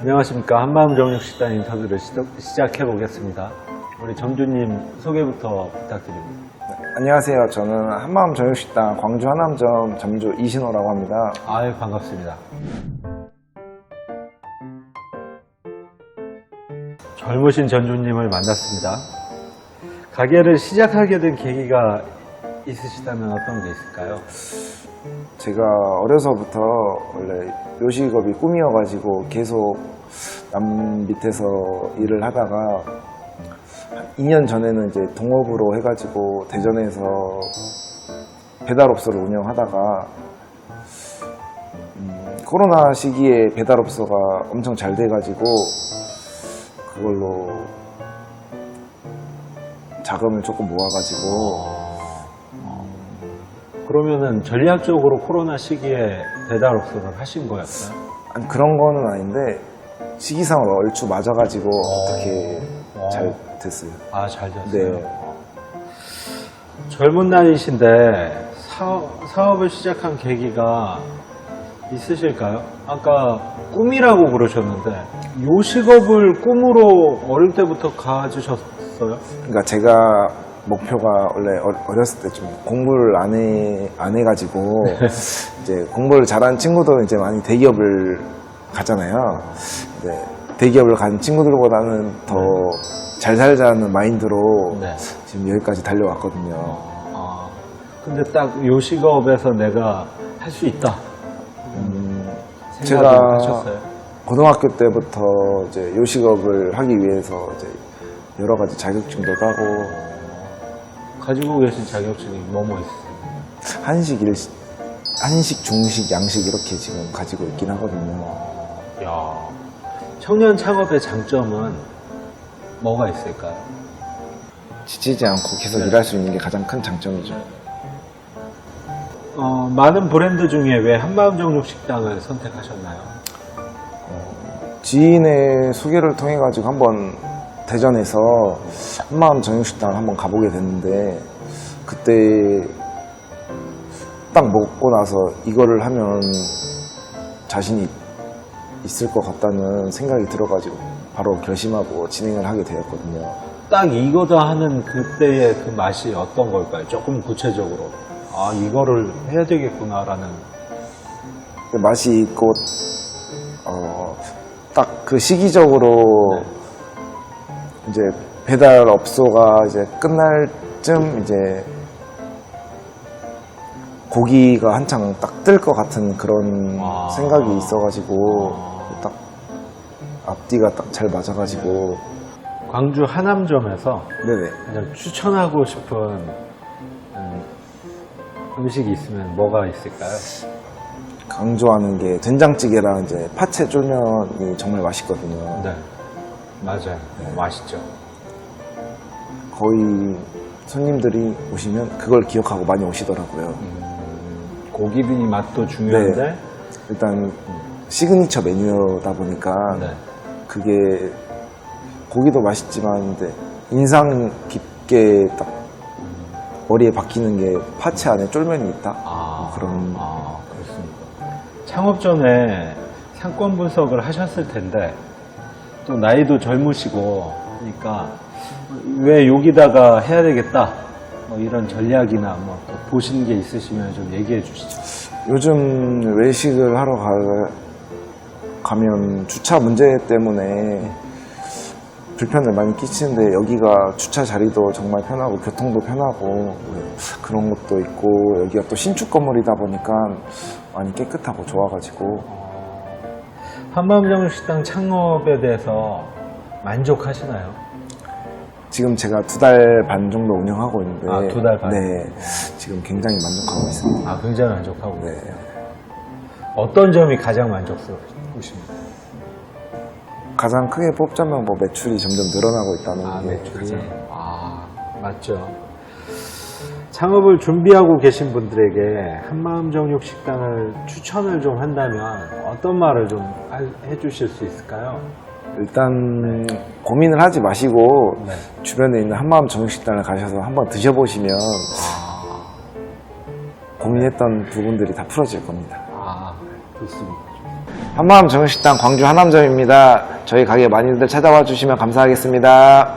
안녕하십니까 한마음 정육식당 인터뷰를 시작, 해 보겠습니다. 우리 점주님 소개부터 부탁드립니다. 안녕하세요. 저는 한마음 정육식당 광주 하남점 점주 이신호라고 합니다. 아유 반갑습니다. 젊으신 전주님을 만났습니다. 가게를 시작하게 된 계기가 있으시다면 어떤 게 있을까요? 제가 어려서부터 원래 요식업이 꿈이어가지고 계속 남 밑에서 일을 하다가 2년 전에는 이제 동업으로 해가지고 대전에서 배달업소를 운영하다가 음, 코로나 시기에 배달업소가 엄청 잘 돼가지고 그걸로 자금을 조금 모아가지고 그러면은 전략적으로 코로나 시기에 배달 업소를 하신 거였어요? 아니, 그런 거는 아닌데 시기상으로 얼추 맞아가지고 어떻게 어. 잘 됐어요. 아, 잘 됐어요. 네. 젊은 나이신데 사업, 사업 을 시작한 계기가 있으실까요? 아까 꿈이라고 그러셨는데 요식업을 꿈으로 어릴 때부터 가지셨어요? 그러니까 제가 목표가 원래 어- 어렸을 때 좀 공부를 안 해, 안 해가지고 이제 공부를 잘한 친구들은 이제 많이 대기업을 가잖아요. 근데 대기업을 간 친구들보다는 더 잘 살자는 마인드로 네. 지금 여기까지 달려왔거든요. 아, 근데 딱 요식업에서 내가 할 수 있다 음, 제가 하셨어요? 고등학교 때부터 이제 요식업을 하기 위해서 이제 여러 가지 자격증도 따고 가지고 계신 자격증이 뭐뭐 있어요? 한식, 일식, 한식, 중식, 양식 이렇게 지금 가지고 있긴 하거든요. 야, 청년 창업의 장점은 뭐가 있을까요? 지치지 않고 계속 일할 수 있는 게 가장 큰 장점이죠. 어, 많은 브랜드 중에 왜 한마음 정육 식당을 선택하셨나요? 지인의 소개를 통해 가지고 한번 대전에서 한마음 정육식당을 한번 가보게 됐는데 그때 딱 먹고 나서 이거를 하면 자신이 있을 것 같다는 생각이 들어가지고 바로 결심하고 진행을 하게 되었거든요. 딱 이거다 하는 그때의 그 맛이 어떤 걸까요? 조금 구체적으로. 아, 이거를 해야 되겠구나라는. 그 맛이 있고 어, 딱 그 시기적으로 이제 배달 업소가 이제 끝날 쯤 이제 고기가 한창 딱 뜰 것 같은 그런 아. 생각이 있어가지고 아. 딱 앞뒤가 딱 잘 맞아가지고 광주 하남점에서 네네 가장 추천하고 싶은 음, 음식이 있으면 뭐가 있을까요? 강조하는 게 된장찌개랑 이제 파채 쫄면이 정말 맛있거든요. 네. 맞아요. 맛있죠. 거의 손님들이 오시면 그걸 기억하고 많이 오시더라고요. 고기 맛도 중요한데, 네. 일단 시그니처 메뉴다 보니까 네. 그게 고기도 맛있지만 인상 깊게 딱 머리에 박히는 게 파채 안에 쫄면이 있다. 아, 그런 아, 그렇습니다. 창업 전에 상권 분석을 하셨을 텐데, 또 나이도 젊으시고, 그러니까, 왜 여기다가 해야 되겠다, 뭐 이런 전략이나 뭐또 보신 게 있으시면 좀 얘기해 주시죠. 요즘 외식을 하러 가, 가면 주차 문제 때문에 불편을 많이 끼치는데 여기가 주차 자리도 정말 편하고 교통도 편하고 그런 것도 있고 여기가 또 신축 건물이다 보니까 많이 깨끗하고 좋아가지고 한마음 정식당 창업에 대해서 만족하시나요? 지금 제가 두 달 반 정도 운영하고 있는데 아, 두달 반? 네 지금 굉장히 만족하고 있습니다. 아, 굉장히 만족하고. 네. 어떤 점이 가장 만족스러우십니까? 가장 크게 뽑자면 뭐 매출이 점점 늘어나고 있다는 아, 게 매출이. 가장 아, 맞죠. 창업을 준비하고 계신 분들에게 한마음 정육 식당을 추천을 좀 한다면 어떤 말을 좀 할- 해주실 수 있을까요? 일단 고민을 하지 마시고 네. 주변에 있는 한마음 정육식당을 가셔서 한번 드셔보시면 아, 고민했던 부분들이 다 풀어질 겁니다. 아, 좋습니다. 한마음 정육식당 광주 하남점입니다. 저희 가게 많이들 찾아와 주시면 감사하겠습니다.